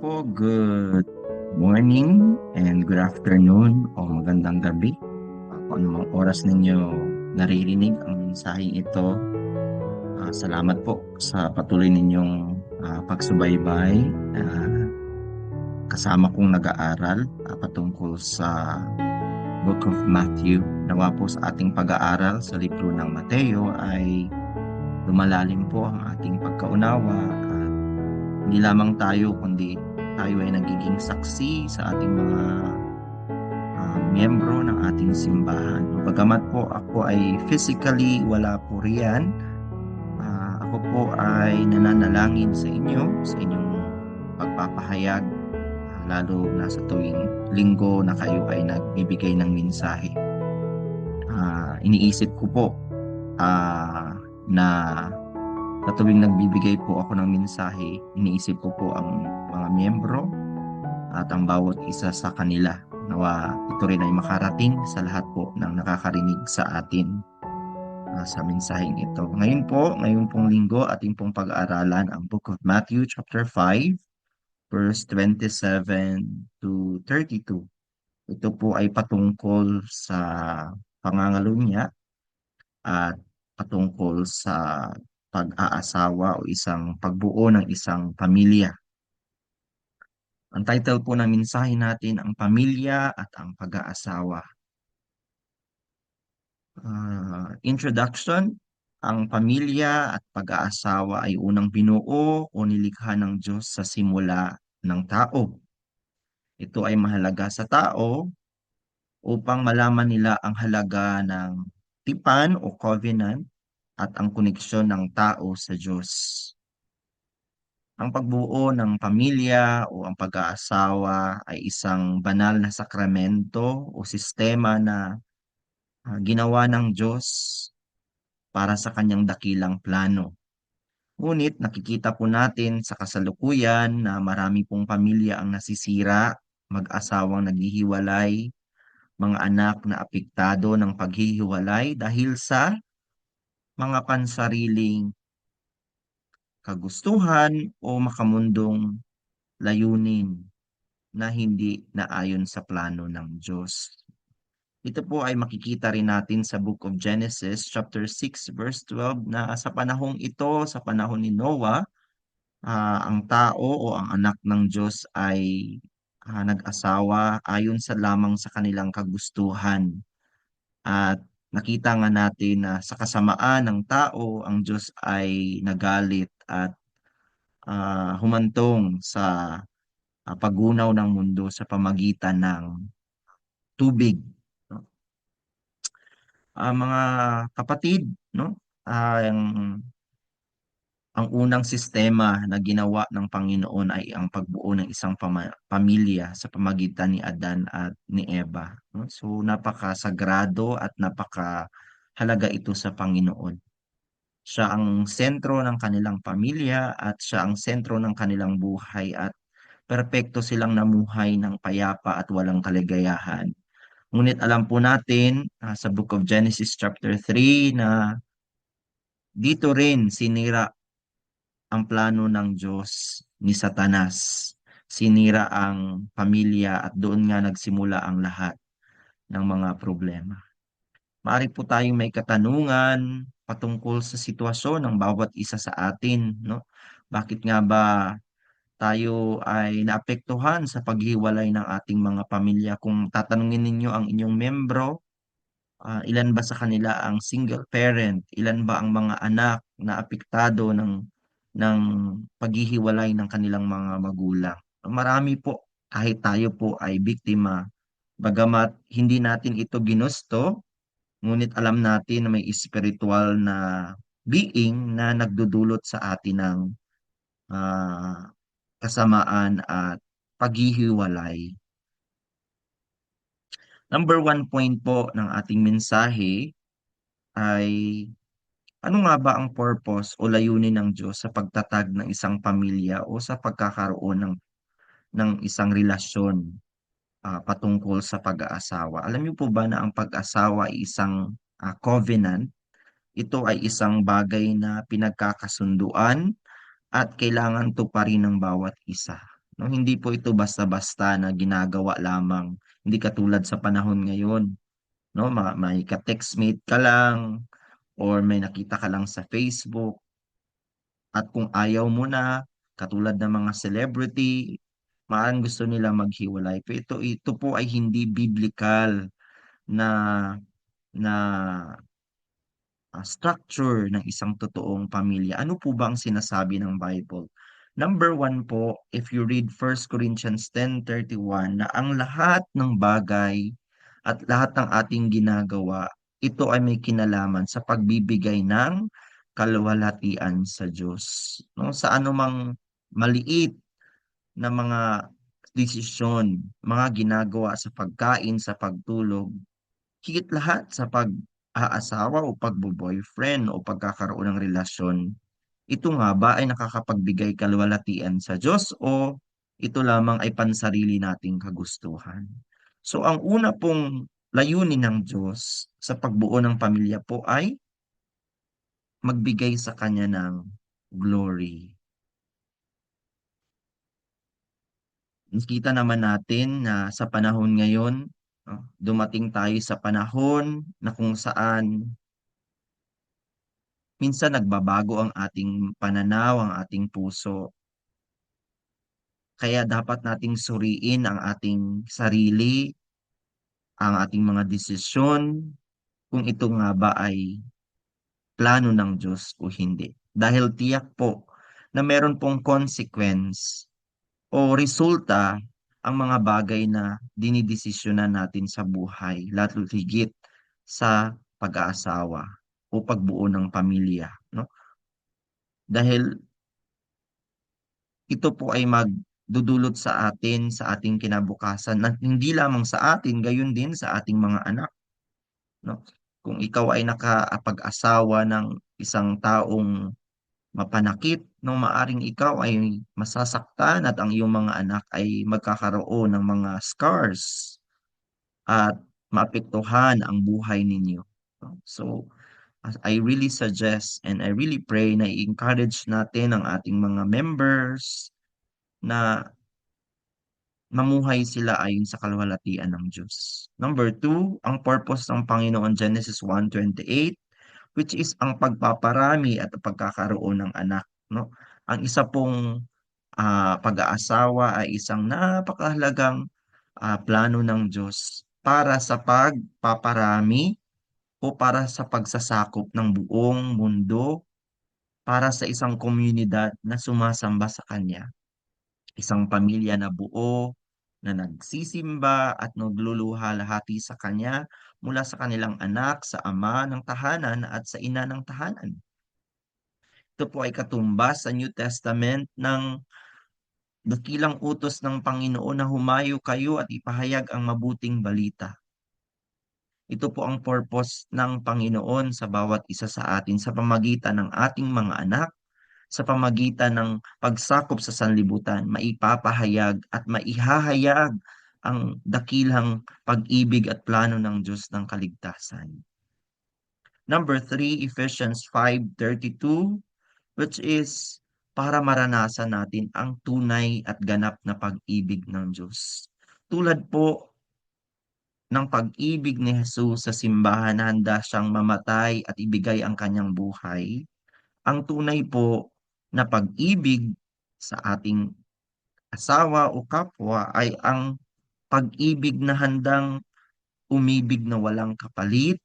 po, good morning and good afternoon o magandang gabi. Uh, kung anumang oras ninyo naririnig ang mensaheng ito, uh, salamat po sa patuloy ninyong uh, pagsubaybay. Uh, kasama kong nag-aaral uh, patungkol sa Book of Matthew. Nawa po sa ating pag-aaral sa libro ng Mateo ay lumalalim po ang ating pagkaunawa hindi lamang tayo, kundi tayo ay nagiging saksi sa ating mga uh, miyembro ng ating simbahan. Bagamat po ako ay physically wala po riyan, uh, ako po ay nananalangin sa inyo, sa inyong pagpapahayag, uh, lalo na sa tuwing linggo na kayo ay nagbibigay ng mensahe. Uh, iniisip ko po uh, na sa tuwing nagbibigay po ako ng mensahe, iniisip ko po ang mga miyembro at ang bawat isa sa kanila. Nawa ito rin ay makarating sa lahat po ng nakakarinig sa atin uh, sa mensaheng ito. Ngayon po, ngayon pong linggo, ating pong pag-aaralan ang Book of Matthew chapter 5 verse 27 to 32. Ito po ay patungkol sa pangangalunya at patungkol sa pag-aasawa o isang pagbuo ng isang pamilya. Ang title po ng mensahe natin, ang pamilya at ang pag-aasawa. Uh, introduction, ang pamilya at pag-aasawa ay unang binuo o nilikha ng Diyos sa simula ng tao. Ito ay mahalaga sa tao upang malaman nila ang halaga ng tipan o covenant at ang koneksyon ng tao sa Diyos. Ang pagbuo ng pamilya o ang pag-aasawa ay isang banal na sakramento o sistema na uh, ginawa ng Diyos para sa kanyang dakilang plano. Ngunit nakikita po natin sa kasalukuyan na marami pong pamilya ang nasisira, mag-asawang naghihiwalay, mga anak na apektado ng paghihiwalay dahil sa mga pansariling kagustuhan o makamundong layunin na hindi naayon sa plano ng Diyos. Ito po ay makikita rin natin sa Book of Genesis chapter 6 verse 12 na sa panahong ito, sa panahon ni Noah, uh, ang tao o ang anak ng Diyos ay uh, nag-asawa ayon sa lamang sa kanilang kagustuhan. At nakita nga natin na sa kasamaan ng tao, ang Diyos ay nagalit at uh, humantong sa uh, pagunaw ng mundo sa pamagitan ng tubig. No? Uh, mga kapatid, no? Uh, ang ang unang sistema na ginawa ng Panginoon ay ang pagbuo ng isang pamilya sa pamagitan ni Adan at ni Eva. So napakasagrado at napakahalaga ito sa Panginoon. Siya ang sentro ng kanilang pamilya at siya ang sentro ng kanilang buhay at perpekto silang namuhay ng payapa at walang kaligayahan. Ngunit alam po natin uh, sa Book of Genesis chapter 3 na dito rin sinira ang plano ng Diyos ni Satanas. Sinira ang pamilya at doon nga nagsimula ang lahat ng mga problema. Maaari po tayong may katanungan patungkol sa sitwasyon ng bawat isa sa atin. No? Bakit nga ba tayo ay naapektuhan sa paghiwalay ng ating mga pamilya? Kung tatanungin ninyo ang inyong membro, uh, ilan ba sa kanila ang single parent? Ilan ba ang mga anak na apektado ng ng paghihiwalay ng kanilang mga magulang. Marami po, kahit tayo po ay biktima, bagamat hindi natin ito ginusto, ngunit alam natin na may spiritual na being na nagdudulot sa atin ng uh, kasamaan at paghihiwalay. Number one point po ng ating mensahe ay ano nga ba ang purpose o layunin ng Diyos sa pagtatag ng isang pamilya o sa pagkakaroon ng, ng isang relasyon uh, patungkol sa pag-aasawa? Alam niyo po ba na ang pag-asawa ay isang uh, covenant? Ito ay isang bagay na pinagkakasunduan at kailangan to pa rin ng bawat isa. No, hindi po ito basta-basta na ginagawa lamang. Hindi katulad sa panahon ngayon, no? May ka-textmate ka lang or may nakita ka lang sa Facebook at kung ayaw mo na katulad ng mga celebrity, maaaring gusto nila maghiwalay. Pero ito, ito po ay hindi biblical na na uh, structure ng isang totoong pamilya. Ano po ba ang sinasabi ng Bible? Number one po, if you read 1 Corinthians 10.31, na ang lahat ng bagay at lahat ng ating ginagawa, ito ay may kinalaman sa pagbibigay ng kaluwalhatian sa Diyos. No? Sa anumang maliit na mga desisyon, mga ginagawa sa pagkain, sa pagtulog, higit lahat sa pag-aasawa o pagbo-boyfriend o pagkakaroon ng relasyon, ito nga ba ay nakakapagbigay kaluwalhatian sa Diyos o ito lamang ay pansarili nating kagustuhan? So ang una pong layunin ng Diyos sa pagbuo ng pamilya po ay magbigay sa Kanya ng glory. Nakita naman natin na sa panahon ngayon, dumating tayo sa panahon na kung saan minsan nagbabago ang ating pananaw, ang ating puso. Kaya dapat nating suriin ang ating sarili, ang ating mga desisyon, kung ito nga ba ay plano ng Diyos o hindi. Dahil tiyak po na meron pong consequence o resulta ang mga bagay na dinidesisyonan natin sa buhay, lalo higit sa pag-aasawa o pagbuo ng pamilya. No? Dahil ito po ay magdudulot sa atin, sa ating kinabukasan, na hindi lamang sa atin, gayon din sa ating mga anak. No? Kung ikaw ay nakapag-asawa ng isang taong mapanakit, no maaring ikaw ay masasaktan at ang iyong mga anak ay magkakaroon ng mga scars at maapektuhan ang buhay ninyo. So, I really suggest and I really pray na i-encourage natin ang ating mga members na mamuhay sila ayon sa kaluwalhatian ng Diyos. Number two, ang purpose ng Panginoon Genesis 1.28 which is ang pagpaparami at pagkakaroon ng anak. No? Ang isa pong uh, pag-aasawa ay isang napakahalagang uh, plano ng Diyos para sa pagpaparami o para sa pagsasakop ng buong mundo para sa isang komunidad na sumasamba sa Kanya. Isang pamilya na buo, na nagsisimba at nagluluhalhati sa Kanya mula sa kanilang anak, sa ama ng tahanan at sa ina ng tahanan. Ito po ay katumbas sa New Testament ng dakilang utos ng Panginoon na humayo kayo at ipahayag ang mabuting balita. Ito po ang purpose ng Panginoon sa bawat isa sa atin sa pamagitan ng ating mga anak sa pamagitan ng pagsakop sa sanlibutan, maipapahayag at maihahayag ang dakilang pag-ibig at plano ng Diyos ng kaligtasan. Number three, Ephesians 5.32, which is para maranasan natin ang tunay at ganap na pag-ibig ng Diyos. Tulad po ng pag-ibig ni Jesus sa simbahan na handa siyang mamatay at ibigay ang kanyang buhay, ang tunay po na pag-ibig sa ating asawa o kapwa ay ang pag-ibig na handang umibig na walang kapalit,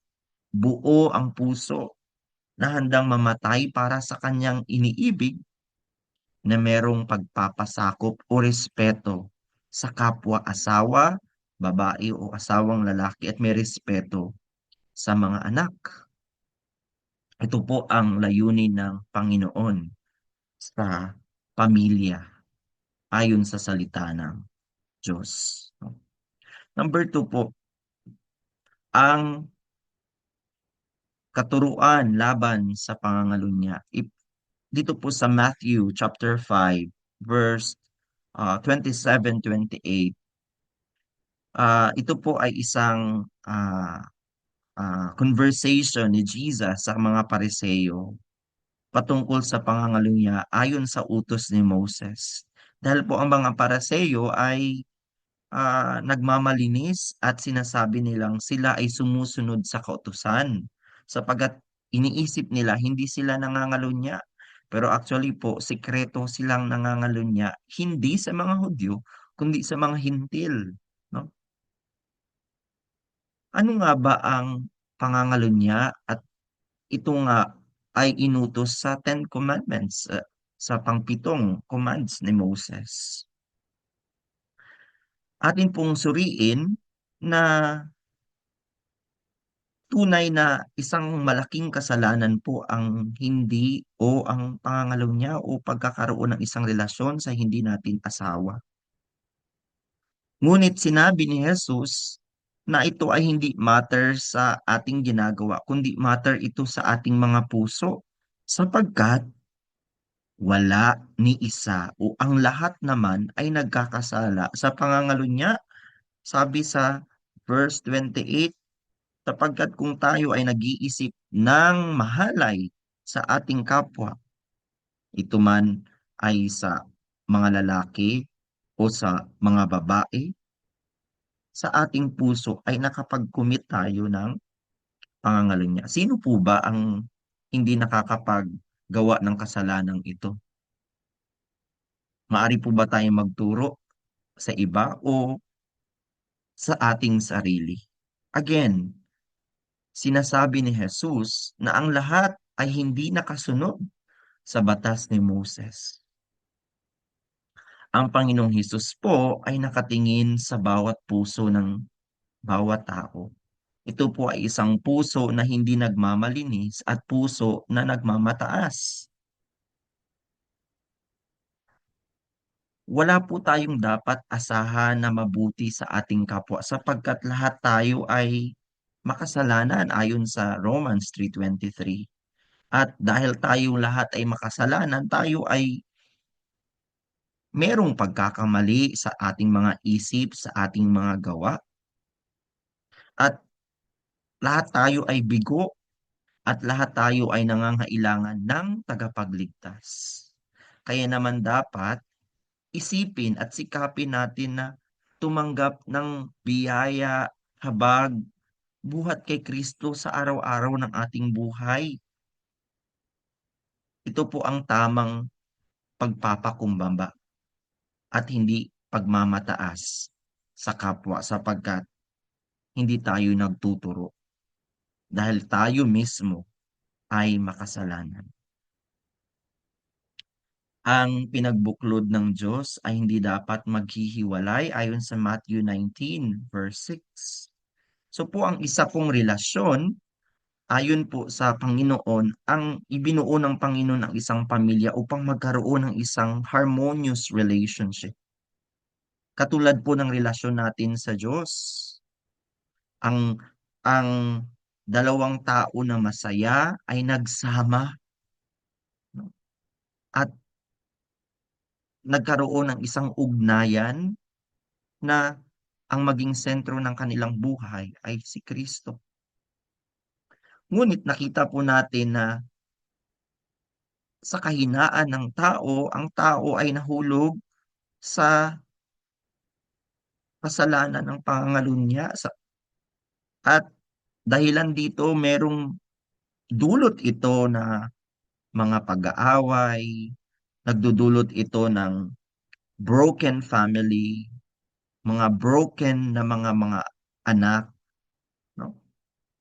buo ang puso na handang mamatay para sa kanyang iniibig na merong pagpapasakop o respeto sa kapwa-asawa, babae o asawang lalaki at may respeto sa mga anak. Ito po ang layunin ng Panginoon sa pamilya ayon sa salita ng Diyos. Number two po, ang katuruan laban sa pangangalunya. Dito po sa Matthew chapter 5 verse uh, 27-28, uh, ito po ay isang uh, uh, conversation ni Jesus sa mga pariseyo patungkol sa pangangalunya ayon sa utos ni Moses. Dahil po ang mga Pariseo ay ah, nagmamalinis at sinasabi nilang sila ay sumusunod sa kautusan sapagkat iniisip nila hindi sila nangangalunya. Pero actually po, sikreto silang nangangalunya hindi sa mga Hudyo, kundi sa mga Hintil. No? Ano nga ba ang pangangalunya at ito nga ay inutos sa Ten Commandments, uh, sa pangpitong commands ni Moses. Atin pong suriin na tunay na isang malaking kasalanan po ang hindi o ang pangangalunya o pagkakaroon ng isang relasyon sa hindi natin asawa. Ngunit sinabi ni Jesus na ito ay hindi matter sa ating ginagawa, kundi matter ito sa ating mga puso. Sapagkat wala ni isa o ang lahat naman ay nagkakasala sa pangangalunya. Sabi sa verse 28, sapagkat kung tayo ay nag-iisip ng mahalay sa ating kapwa, ito man ay sa mga lalaki o sa mga babae, sa ating puso ay nakapag-commit tayo ng pangangalunya. Sino po ba ang hindi nakakapaggawa ng kasalanang ito? Maari po ba tayong magturo sa iba o sa ating sarili? Again, sinasabi ni Jesus na ang lahat ay hindi nakasunod sa batas ni Moses. Ang Panginoong Hesus po ay nakatingin sa bawat puso ng bawat tao. Ito po ay isang puso na hindi nagmamalinis at puso na nagmamataas. Wala po tayong dapat asahan na mabuti sa ating kapwa sapagkat lahat tayo ay makasalanan ayon sa Romans 3.23. At dahil tayo lahat ay makasalanan, tayo ay merong pagkakamali sa ating mga isip, sa ating mga gawa. At lahat tayo ay bigo at lahat tayo ay nangangailangan ng tagapagligtas. Kaya naman dapat isipin at sikapin natin na tumanggap ng biyaya, habag, buhat kay Kristo sa araw-araw ng ating buhay. Ito po ang tamang pagpapakumbaba at hindi pagmamataas sa kapwa sapagkat hindi tayo nagtuturo dahil tayo mismo ay makasalanan. Ang pinagbuklod ng Diyos ay hindi dapat maghihiwalay ayon sa Matthew 19 verse 6. So po ang isa pong relasyon ayon po sa Panginoon ang ibinuo ng Panginoon ang isang pamilya upang magkaroon ng isang harmonious relationship. Katulad po ng relasyon natin sa Diyos. Ang ang dalawang tao na masaya ay nagsama at nagkaroon ng isang ugnayan na ang maging sentro ng kanilang buhay ay si Kristo. Ngunit nakita po natin na sa kahinaan ng tao, ang tao ay nahulog sa kasalanan ng pangangalunya sa at dahilan dito merong dulot ito na mga pag-aaway, nagdudulot ito ng broken family, mga broken na mga mga anak, no?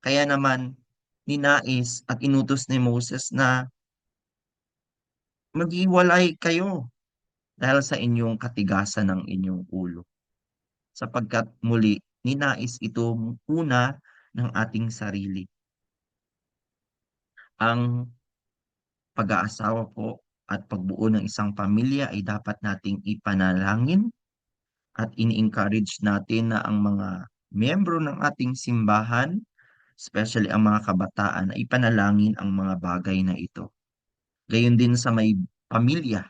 Kaya naman ninais at inutos ni Moses na maghiwalay kayo dahil sa inyong katigasan ng inyong ulo sapagkat muli ninais ito una ng ating sarili. Ang pag-aasawa po at pagbuo ng isang pamilya ay dapat nating ipanalangin at ini-encourage natin na ang mga miyembro ng ating simbahan, especially ang mga kabataan, ay ipanalangin ang mga bagay na ito. Gayon din sa may pamilya.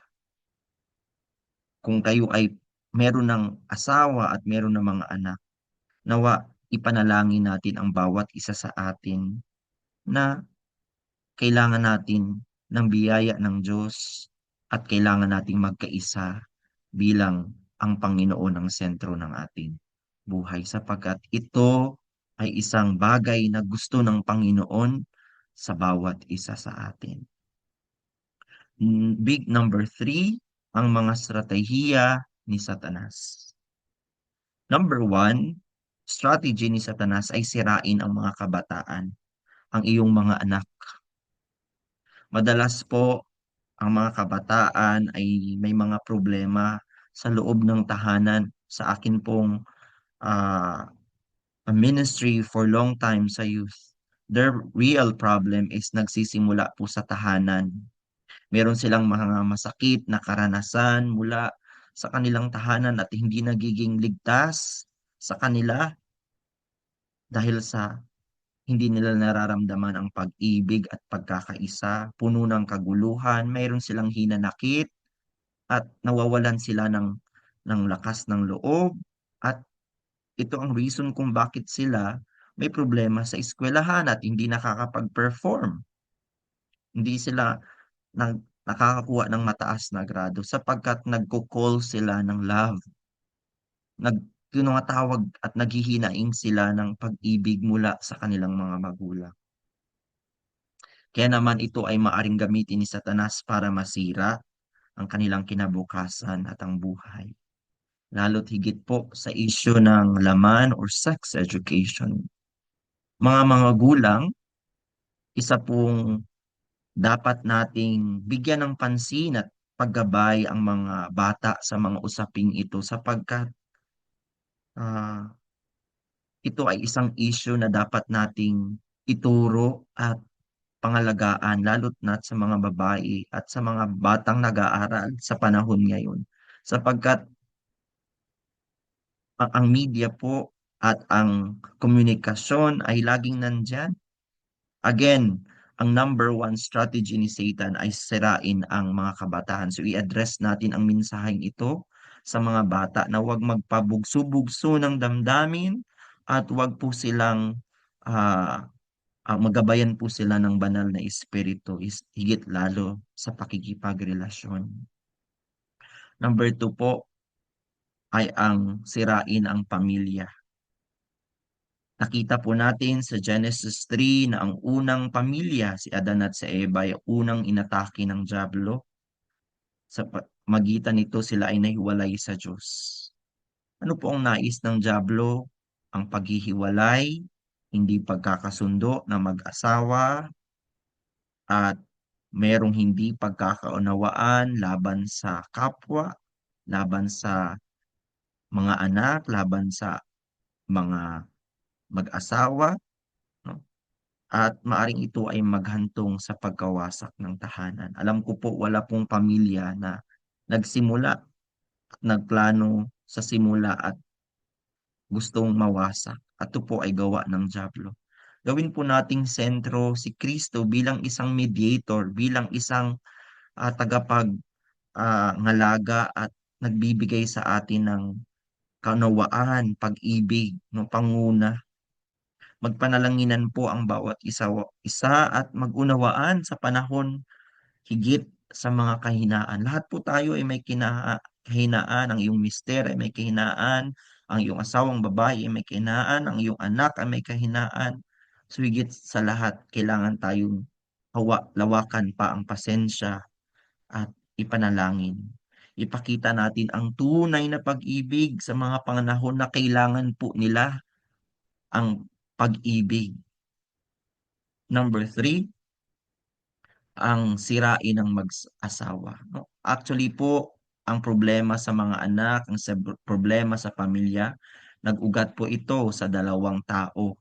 Kung kayo ay meron ng asawa at meron ng mga anak, nawa ipanalangin natin ang bawat isa sa atin na kailangan natin ng biyaya ng Diyos at kailangan nating magkaisa bilang ang Panginoon ang sentro ng ating buhay sapagkat ito ay isang bagay na gusto ng Panginoon sa bawat isa sa atin. Big number three, ang mga strategiya ni Satanas. Number one, strategy ni Satanas ay sirain ang mga kabataan, ang iyong mga anak. Madalas po, ang mga kabataan ay may mga problema sa loob ng tahanan. Sa akin pong uh, ministry for long time sa youth, their real problem is nagsisimula po sa tahanan. Meron silang mga masakit na karanasan mula sa kanilang tahanan at hindi nagiging ligtas sa kanila dahil sa hindi nila nararamdaman ang pag-ibig at pagkakaisa, puno ng kaguluhan, mayroon silang hinanakit at nawawalan sila ng, ng lakas ng loob ito ang reason kung bakit sila may problema sa eskwelahan at hindi nakakapag-perform. Hindi sila nag, nakakakuha ng mataas na grado sapagkat nagko-call sila ng love. Nag, tinatawag at naghihinaing sila ng pag-ibig mula sa kanilang mga magulang. Kaya naman ito ay maaring gamitin ni Satanas para masira ang kanilang kinabukasan at ang buhay. Lalo't higit po sa isyo ng laman or sex education. Mga mga gulang, isa pong dapat nating bigyan ng pansin at paggabay ang mga bata sa mga usaping ito sapagkat uh, ito ay isang issue na dapat nating ituro at pangalagaan lalo't na sa mga babae at sa mga batang nag-aaral sa panahon ngayon sapagkat ang, ang media po at ang komunikasyon ay laging nandyan. Again, ang number one strategy ni Satan ay sirain ang mga kabataan. So i-address natin ang mensaheng ito sa mga bata na huwag magpabugso-bugso ng damdamin at huwag po silang uh, uh, magabayan po sila ng banal na espiritu is higit lalo sa pakikipagrelasyon. Number two po ay ang sirain ang pamilya. Nakita po natin sa Genesis 3 na ang unang pamilya, si Adan at si Eva, ay unang inatake ng Diablo. Sa magitan nito sila ay nahiwalay sa Diyos. Ano po ang nais ng Diablo? Ang paghihiwalay, hindi pagkakasundo na mag-asawa, at merong hindi pagkakaunawaan laban sa kapwa, laban sa mga anak, laban sa mga mag-asawa, no? at maaring ito ay maghantong sa pagkawasak ng tahanan. Alam ko po wala pong pamilya na nagsimula at nagplano sa simula at gustong mawasak. At ito po ay gawa ng Diablo. Gawin po nating sentro si Kristo bilang isang mediator, bilang isang uh, tagapag uh, ngalaga at nagbibigay sa atin ng kaunawaan, pag-ibig, no, panguna. Magpanalanginan po ang bawat isa, isa at magunawaan sa panahon higit sa mga kahinaan. Lahat po tayo ay may kina, kahinaan, ang iyong mister ay may kahinaan, ang iyong asawang babae ay may kahinaan, ang iyong anak ay may kahinaan. So higit sa lahat, kailangan tayong hawa, lawakan pa ang pasensya at ipanalangin. Ipakita natin ang tunay na pag-ibig sa mga panganahon na kailangan po nila ang pag-ibig. Number three, ang sirain ng mag-asawa. No? Actually po, ang problema sa mga anak, ang problema sa pamilya, nag-ugat po ito sa dalawang tao.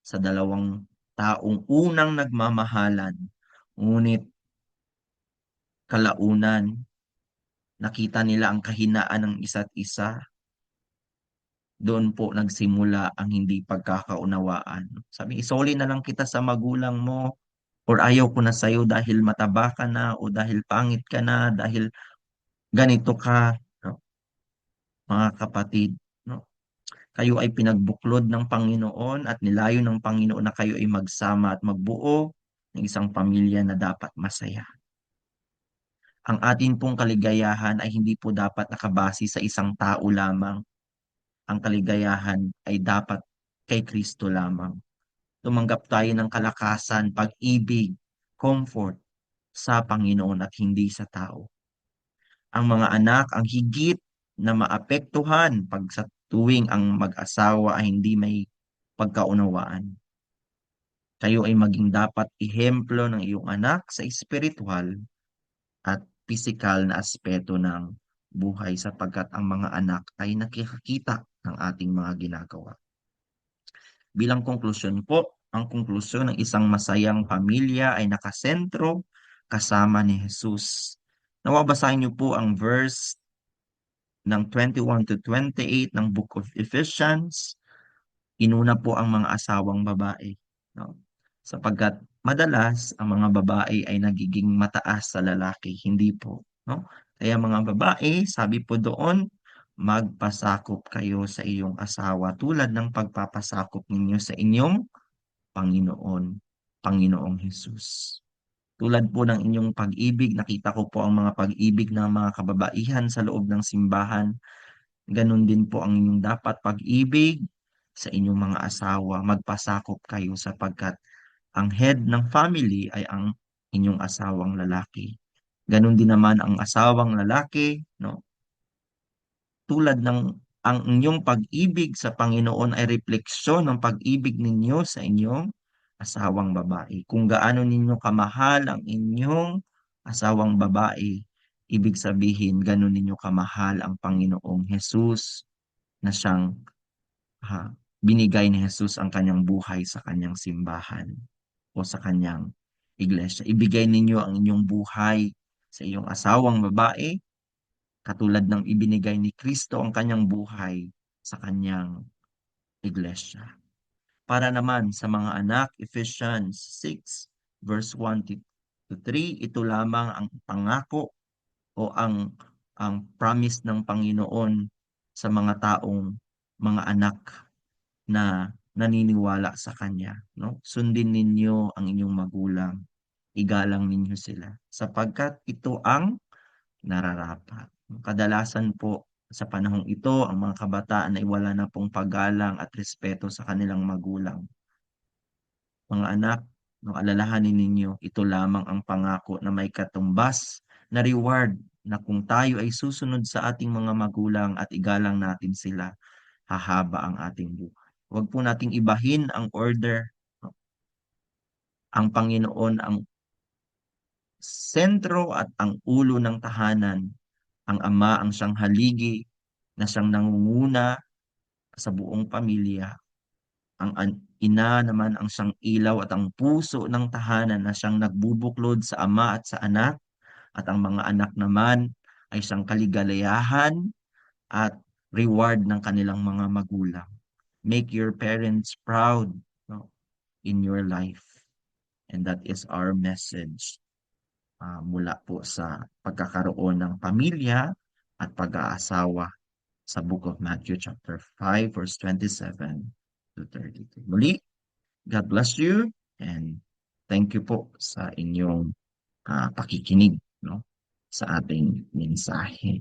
Sa dalawang taong unang nagmamahalan. Ngunit kalaunan, nakita nila ang kahinaan ng isa't isa. Doon po nagsimula ang hindi pagkakaunawaan. Sabi, isoli na lang kita sa magulang mo, or ayaw ko na sa'yo dahil mataba ka na o dahil pangit ka na, dahil ganito ka. No? Mga kapatid, kayo ay pinagbuklod ng Panginoon at nilayo ng Panginoon na kayo ay magsama at magbuo ng isang pamilya na dapat masaya. Ang atin pong kaligayahan ay hindi po dapat nakabase sa isang tao lamang. Ang kaligayahan ay dapat kay Kristo lamang. Tumanggap tayo ng kalakasan, pag-ibig, comfort sa Panginoon at hindi sa tao. Ang mga anak ang higit na maapektuhan pag sa tuwing ang mag-asawa ay hindi may pagkaunawaan. Kayo ay maging dapat ihemplo ng iyong anak sa espiritual at pisikal na aspeto ng buhay sapagkat ang mga anak ay nakikita ng ating mga ginagawa. Bilang konklusyon po, ang konklusyon ng isang masayang pamilya ay nakasentro kasama ni Jesus. Nawabasahin niyo po ang verse ng 21 to 28 ng Book of Ephesians. Inuna po ang mga asawang babae. No? Sapagkat madalas ang mga babae ay nagiging mataas sa lalaki, hindi po. No? Kaya mga babae, sabi po doon, magpasakop kayo sa iyong asawa tulad ng pagpapasakop ninyo sa inyong Panginoon, Panginoong Hesus. Tulad po ng inyong pag-ibig, nakita ko po ang mga pag-ibig ng mga kababaihan sa loob ng simbahan. Ganon din po ang inyong dapat pag-ibig sa inyong mga asawa. Magpasakop kayo sapagkat ang head ng family ay ang inyong asawang lalaki. Ganon din naman ang asawang lalaki, no? Tulad ng ang inyong pag-ibig sa Panginoon ay refleksyon ng pag-ibig ninyo sa inyong asawang babae. Kung gaano ninyo kamahal ang inyong asawang babae, ibig sabihin ganon ninyo kamahal ang Panginoong Hesus na siyang ha, binigay ni Jesus ang kanyang buhay sa kanyang simbahan o sa kanyang iglesia. Ibigay ninyo ang inyong buhay sa iyong asawang babae katulad ng ibinigay ni Kristo ang kanyang buhay sa kanyang iglesia. Para naman sa mga anak, Ephesians 6 verse 1 to 3, ito lamang ang pangako o ang ang promise ng Panginoon sa mga taong mga anak na naniniwala sa Kanya. No? Sundin ninyo ang inyong magulang. Igalang ninyo sila. Sapagkat ito ang nararapat. Kadalasan po sa panahong ito, ang mga kabataan ay wala na pong paggalang at respeto sa kanilang magulang. Mga anak, no, alalahanin ninyo, ito lamang ang pangako na may katumbas na reward na kung tayo ay susunod sa ating mga magulang at igalang natin sila, hahaba ang ating buhay. Huwag po nating ibahin ang order. Ang Panginoon ang sentro at ang ulo ng tahanan ang ama ang siyang haligi na siyang nangunguna sa buong pamilya. Ang ina naman ang siyang ilaw at ang puso ng tahanan na siyang nagbubuklod sa ama at sa anak. At ang mga anak naman ay siyang kaligalayahan at reward ng kanilang mga magulang. Make your parents proud no, in your life. And that is our message uh, mula po sa pagkakaroon ng pamilya at pag-aasawa sa Book of Matthew chapter 5 verse 27 to 32. Muli, God bless you and thank you po sa inyong uh, pakikinig no, sa ating mensahe.